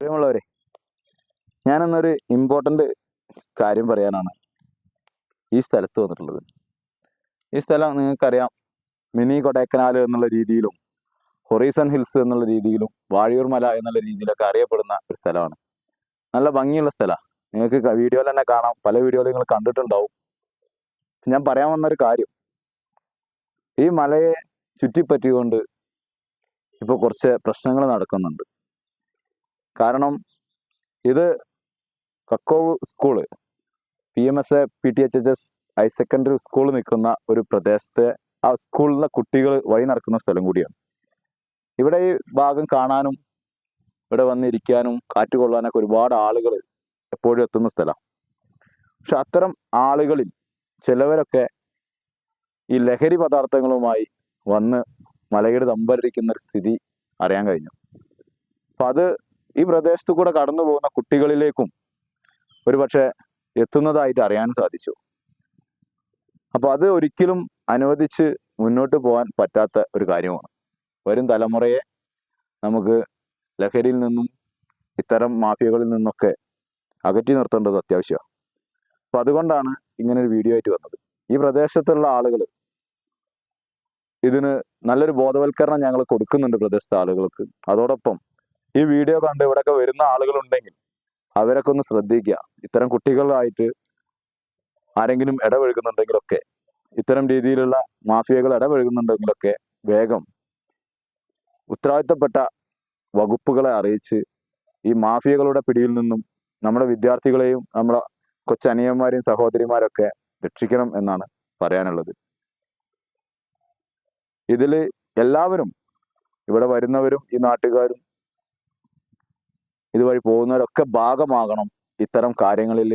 പ്രിയമുള്ളവരെ ഞാനെന്നൊരു ഇമ്പോർട്ടന്റ് കാര്യം പറയാനാണ് ഈ സ്ഥലത്ത് വന്നിട്ടുള്ളത്. ഈ സ്ഥലം നിങ്ങൾക്കറിയാം മിനി കൊടൈക്കനാൽ എന്നുള്ള രീതിയിലും ഹൊറീസൺ ഹിൽസ് എന്നുള്ള രീതിയിലും വാഴിയൂർ മല എന്നുള്ള രീതിയിലൊക്കെ അറിയപ്പെടുന്ന ഒരു സ്ഥലമാണ്. നല്ല ഭംഗിയുള്ള സ്ഥലമാണ് നിങ്ങൾക്ക് വീഡിയോയിൽ തന്നെ കാണാം. പല വീഡിയോയിൽ നിങ്ങൾ കണ്ടിട്ടുണ്ടാവും. ഞാൻ പറയാൻ വന്നൊരു കാര്യം. ഈ മലയെ ചുറ്റിപ്പറ്റിക്കൊണ്ട് ഇപ്പോൾ കുറച്ച് പ്രശ്നങ്ങൾ നടക്കുന്നുണ്ട്. കാരണം ഇത് Kakkov school P M S A P T H H S higher secondary school നിൽക്കുന്ന ഒരു പ്രദേശത്തെ ആ സ്കൂളിലെ കുട്ടികൾ വഴി നടക്കുന്ന സ്ഥലം കൂടിയാണ്. ഇവിടെ ഈ ഭാഗം കാണാനും ഇവിടെ വന്നിരിക്കാനും കാറ്റ് കൊള്ളാനൊക്കെ ഒരുപാട് ആളുകൾ എപ്പോഴും എത്തുന്ന സ്ഥലമാണ്. പക്ഷെ അത്തരം ആളുകളിൽ ചിലവരൊക്കെ ഈ ലഹരി പദാർത്ഥങ്ങളുമായി വന്ന് മലയുടെ തമ്പരിക്കുന്ന ഒരു സ്ഥിതി അറിയാൻ കഴിഞ്ഞു. അപ്പം അത് ഈ പ്രദേശത്തു കൂടെ കടന്നു പോകുന്ന കുട്ടികളിലേക്കും ഒരുപക്ഷെ എത്തുന്നതായിട്ട് അറിയാൻ സാധിച്ചു. അപ്പോൾ അത് ഒരിക്കലും അനുവദിച്ച് മുന്നോട്ട് പോകാൻ പറ്റാത്ത ഒരു കാര്യമാണ്. വരും തലമുറയെ നമുക്ക് ലഹരിയിൽ നിന്നും ഇത്തരം മാഫിയകളിൽ നിന്നൊക്കെ അകറ്റി നിർത്തേണ്ടത് അത്യാവശ്യമാണ്. അപ്പം അതുകൊണ്ടാണ് ഇങ്ങനെ ഒരു വീഡിയോ ആയിട്ട് വന്നത്. ഈ പ്രദേശത്തുള്ള ആളുകൾ ഇതിന് നല്ലൊരു ബോധവൽക്കരണം ഞങ്ങൾ കൊടുക്കുന്നുണ്ട് പ്രദേശത്തെ ആളുകൾക്ക്. അതോടൊപ്പം ഈ വീഡിയോ കണ്ട് ഇവിടെയൊക്കെ വരുന്ന ആളുകളുണ്ടെങ്കിൽ അവരൊക്കെ ഒന്ന് ശ്രദ്ധിക്കുക ഇത്തരം കുട്ടികളായിട്ട് ആരെങ്കിലും ഇടപഴകുന്നുണ്ടെങ്കിലൊക്കെ ഇത്തരം രീതിയിലുള്ള മാഫിയകൾ ഇടപഴകുന്നുണ്ടെങ്കിലൊക്കെ വേഗം ഉത്തരവാദിത്തപ്പെട്ട വകുപ്പുകളെ അറിയിച്ച് ഈ മാഫിയകളുടെ പിടിയിൽ നിന്നും നമ്മുടെ വിദ്യാർത്ഥികളെയും നമ്മുടെ കൊച്ചനിയന്മാരെയും സഹോദരിമാരൊക്കെ രക്ഷിക്കണം എന്നാണ് പറയാനുള്ളത്. ഇതിൽ എല്ലാവരും ഇവിടെ വരുന്നവരും ഈ നാട്ടുകാരും ഇതുവഴി പോകുന്നവരൊക്കെ ഭാഗമാകണം ഇത്തരം കാര്യങ്ങളിൽ.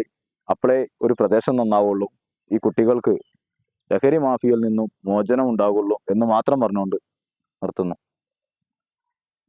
അപ്പോഴേ ഒരു പ്രദേശം നന്നാവുള്ളൂ. ഈ കുട്ടികൾക്ക് ലഹരി മാഫിയയിൽ നിന്നും മോചനം ഉണ്ടാകുള്ളൂ എന്ന് മാത്രം പറഞ്ഞുകൊണ്ട് നിർത്തുന്നു.